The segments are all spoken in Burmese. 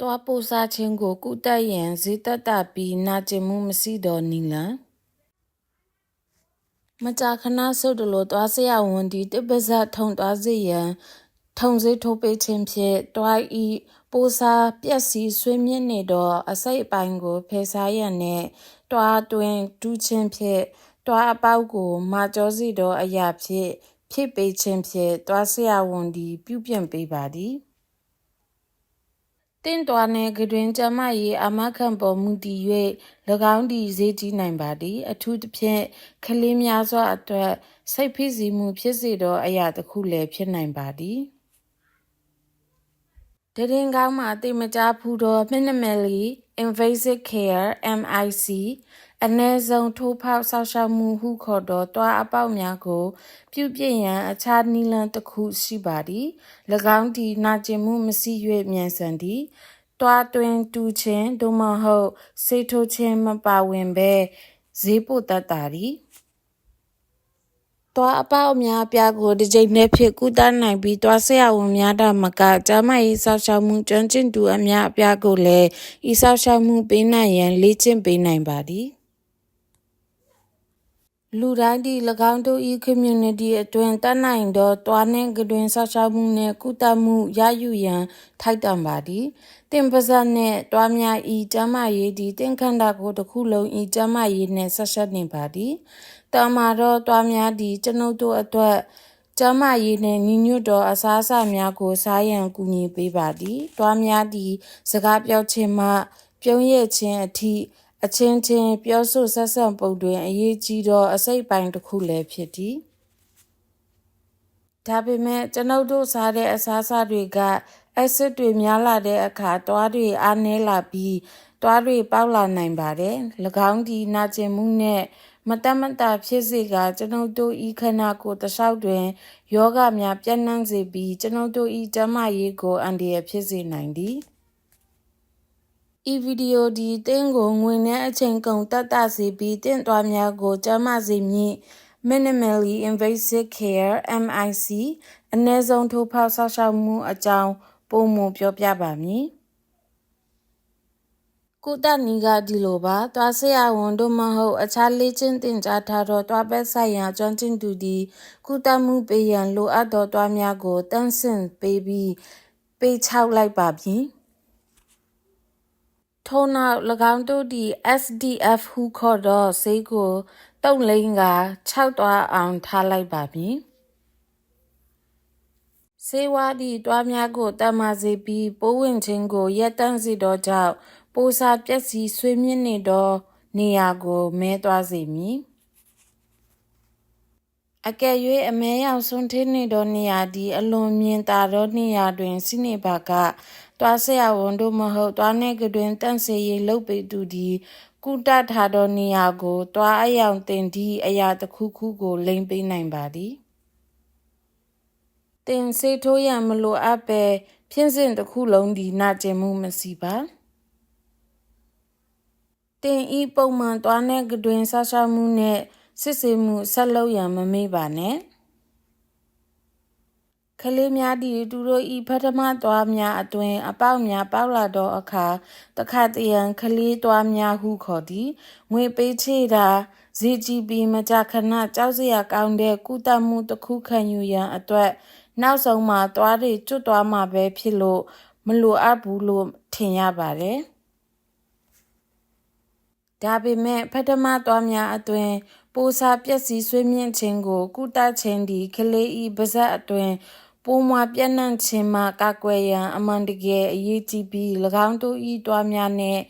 တွားပို့စားခြင်းကို ကုတက်ရန်ဈေးတက်တာပြီးနာကျင်မှုမရှိသောနီလန်မကြာခဏဆုတ်တလို့တွားဆရာဝန်ဒီတစ်ပဇက်ထုံတွားစေရန်ထုံစေးထိုးပေးခြင်းဖြင့်တွားဤပိုးစားပြက်စီဆွေးမြင့်နေသောအစိတ်အပိုင်းကိုဖယ်ရှားရန်နှင့်တွားတွင်ဒူးခြင်းဖြင့်တွားအပေါက်ကိုမာကျောစီသောအရာဖြင့်ဖြစ်ပေးခြင်းဖြင့်တွားဆရာဝန်ဒီပြုပြင်ပေးပါသည် တင့်တော်နှင့်ကတွင်ကျမရေးအမခံပေါ်မူတည်၍၎င်းသည်ဈေးကြီးနိုင်ပါသည် အထူးသဖြင့်ကလေးများစွာအတွက်စိတ်ဖိစီးမှုဖြစ်စေသောအရာတစ်ခုလည်းဖြစ်နိုင်ပါသည်တရင်ကောင်းမှာအတိမကြားဖူးသော minimally invasive care MIC အ ਨੇ ဆုံးထိုးဖောက်ဆောက်ရှောက်မှုဟုခေါ်သောတွားအပေါက်များကို ပြုပြင်ရန်အခြားနည်းလမ်းတစ်ခုရှိပါသည်၎င်းသည်နာကျင်မှုမရှိ၍မြန်ဆန်သည်တွားတွင်တူခြင်းသို့မဟုတ်ဆေးထိုးခြင်းမပါဝင်ဘဲဈေးပိုတတ်တာသည် တွားအပေါက်အများအပြားကိုတစ်ကြိမ်တည်းဖြစ်ကုသနိုင်ပြီးတွားဆရာဝန်များတာမကကျန်းမာရေးစောင့်ရှောက်မှုကျွမ်းကျင်သူအများအပြားကိုလည်းဤစောင့်ရှောက်မှုပေးနိုင်ရန်လေ့ကျင့်ပေးနိုင်ပါသည် လူတိုင်းဒီ၎င်းတို့၏ community အတွင်းတတ်နိုင်သောတွားနှင့်ကတွင်ဆောက်ရှောက်မှုနှင့်ကုသမှုရယူရန်ထိုက်တန်ပါသည်တင်ပါဇက်နှင့်တွားများဤကျမ်းမာရေးသည်တင်ခန္ဓာကိုယ်တစ်ခုလုံးဤကျမ်းမာရေးနှင့်ဆက်ဆက်နေပါသည်တာမာတော့တွားများသည်ကျွန်ုပ်တို့အတွက်ကျမ်းမာရေးနှင့်ညီညွတ်သောအစားအစာများကိုစားရန်ကူညီပေးပါသည်တွားများသည်စကားပြောခြင်းမှပြုံးရခြင်းအထိ အချင်းချင်းပြောဆိုဆက်ဆံပုံတွင်အရေးကြီးသောအစိတ်ပိုင်းတစ်ခုလည်းဖြစ်သည်ဒါပေမဲ့ကျွန်ုပ်တို့စားတဲ့အစားအစာတွေကအက်ဆစ်တွေများလာတဲ့အခါတွားတွေအားနည်းလာပြီးတွားတွေပေါက်လာနိုင်ပါတယ်၎င်းဒီနာကျင်မှုနဲ့မတမတာဖြစ်စေကကျွန်ုပ်တို့ဤခန္ဓာကိုယ်တလျှောက်တွင်ယောဂများပြန့်နှံ့စေပြီးကျွန်ုပ်တို့ဤကျန်းမာရေးကိုအန္တရာယ်ဖြစ်စေနိုင်သည် ဤဗီဒီယိုဒီတင်းကိုငွေနဲ့အချိန်ကုန်တတ်တာစေပြီးတင့်သွားများကိုကျန်းမာစေမည် minimally invasive care MIC အနည်းဆုံးထိုးဖောက်ဆောက်ရှောက်မှုအကြောင်းပုံမပြောပြပါမည်ကုသနီကဒီလိုပါသွားဆရာဝန်တို့မဟုတ်အခြားလေ့ကျင့်သင်ကြားထားသောတွားဘက်ဆိုင်ရာကျွမ်းကျင်သူသည်ကုသမှုပေးရန်လိုအပ်သောတွားများကိုတန်းဆင့်ပေးပြီးပေးချောက်လိုက်ပါပြီ ထို့နောက်၎င်းတို့သည် SDF ဟုခေါ်သောဆေးကိုတုံလိန်က6သွားအောင်ထားလိုက်ပါပြီစေဝါဒီတွားများကိုတမစေပြီးပိုးဝင်ခြင်းကိုရက်တန့်စေသောကြောင့်ပိုးစားပျက်စီးဆွေးမြင့်နေသောနေရာကိုမဲသွားစေမည် အကယ်၍အမဲရောင်ဆွန်းထင်းနေသောနေရာသည်အလွန်မြင်သာသောနေရာတွင်စီနေပါကတွားဆရာဝန်တို့မဟုတ်တွားနှင့်ကတွင်တန့်စေရေးလုပ်ပေသူသည်ကုတထားသောနေရာကိုတွားအယောင်တင်သည့်အရာတစ်ခုခုကိုလိမ့်ပေးနိုင်ပါသည်တင်စေထိုးရန်မလိုအပ်ပဲဖြင်းစင်တစ်ခုလုံးဒီနာကျင်မှုမရှိပါတင်ဤပုံမှန်တွားနဲ့ကတွင်ဆောက်ရှောက်မှုနဲ့ စစ်ဆေးမှုဆက်လုပ်ရန်မမေ့ပါနဲ့ကလေးများသည်သူတို့ဤပထမသွားများအတွင်အပေါက်များပေါက်လာသောအခါတခါတရံကလေးသွားများဟုခေါ်သည်ငွေပေးချေတာဈေးကြီးပြီးမကြခဏကြောက်စရာကောင်းတဲ့ကုသမှုတစ်ခုခံယူရန်အတွက် နောက်ဆုံးမှာသွားတွေကျွတ်သွားမှာပဲဖြစ်လို့မလိုအပ်ဘူးလို့ထင်ရပါတယ်ဒါပေမဲ့ပထမသွားများအတွင် ပိုးစားပျက်စီးဆွေးမြင့်ခြင်းကိုကုသခြင်းသည်ကလေးဤပါဇက်အတွင်ပိုးမွားပြန့်နှံ့ခြင်းမှကာကွယ်ရန်အမှန်တကယ်အရေးကြီးပြီး၎င်းတို့၏တွားများနှင့်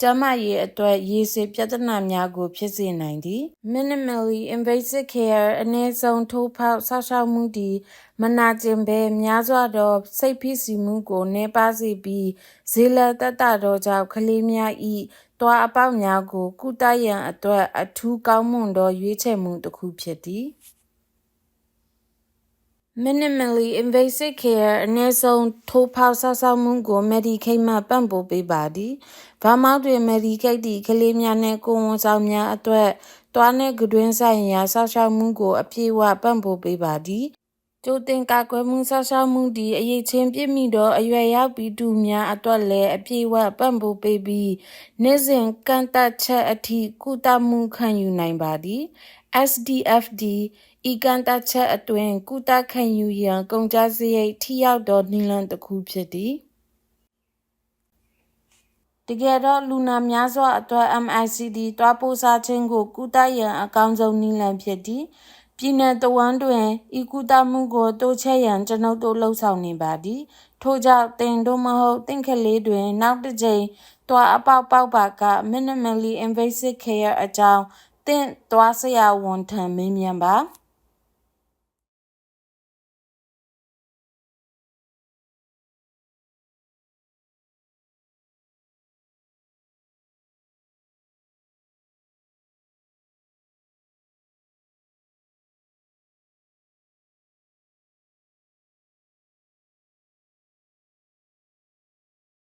ကျန်းမာရေးအတွက်ရေစေပြဿနာများကို ဖြစ်စေနိုင်သည် minimally invasive care အနည်းဆုံးထိုးဖောက်ဆောက်ရှောက်မှုသည်မနာကျင်ပဲများစွာသောစိတ်ဖိစီးမှုကိုနှဲပါစေပြီးဈေးလက်တက်တာသောကြောင့်ကလေးများ၏ တွားအပေါက်များကို ကုသရန်အတွက် အထူးကောင်းမွန်သော ရွေးချယ်မှုတစ်ခုဖြစ်သည် minimally invasive care အနည်းဆုံးထိုးဖောက်ဆောက်ဆောက်မှုကို Medicaid မှပံ့ပိုးပေးပါသည်။ဘာမောက်တွင် Medicaid သည်ကလေးများနှင့်ကိုယ်ဝန်ဆောင်များအတွက်တွားနှင့်ကတွင်းဆိုင်ရာဆောက်ရှောက်မှုကို အပြည့်အဝပံ့ပိုးပေးပါသည် ကျိုးတင်ကာကွယ်မှုဆောက်ရှောက်မှုဒီအရေးချင်းပြည့်မိတော့အရွယ်ရောက်ပြီးတူများအတွက်လည်းအပြည့်ဝပံ့ပိုးပေးပြီးနေ့စဉ်ကန့်သက်ချက်အထိကုသမှုခံယူနိုင်ပါသည် SDFD ဤကန့်သက်ချက်အတွင်ကုသခံယူရန်ကုန်ကြစရိတ်ထိရောက်သောနည်းလမ်းတစ်ခုဖြစ်သည်တကယ်တော့လူနာများစွာအတွက် MICD တွားပို့စားခြင်းကိုကုသရန်အကောင်းဆုံးနည်းလမ်းဖြစ်သည် ပြည်내တဝမ်းတွင်ဤကုသမှုကိုတိုးချဲ့ရန်ကျွန်ုပ်တို့လှုံ့ဆော်နေပါသည်ထို့ကြောင့်တင်တို့မဟုတ်တင့်ကလေးတွင် နောက်တစ်ကြိမ်တွားအပေါက်ပေါက်ပါက minimally invasive care အကြောင်းတင့်တွားဆရာဝန်ထံမေးမြန်းပါ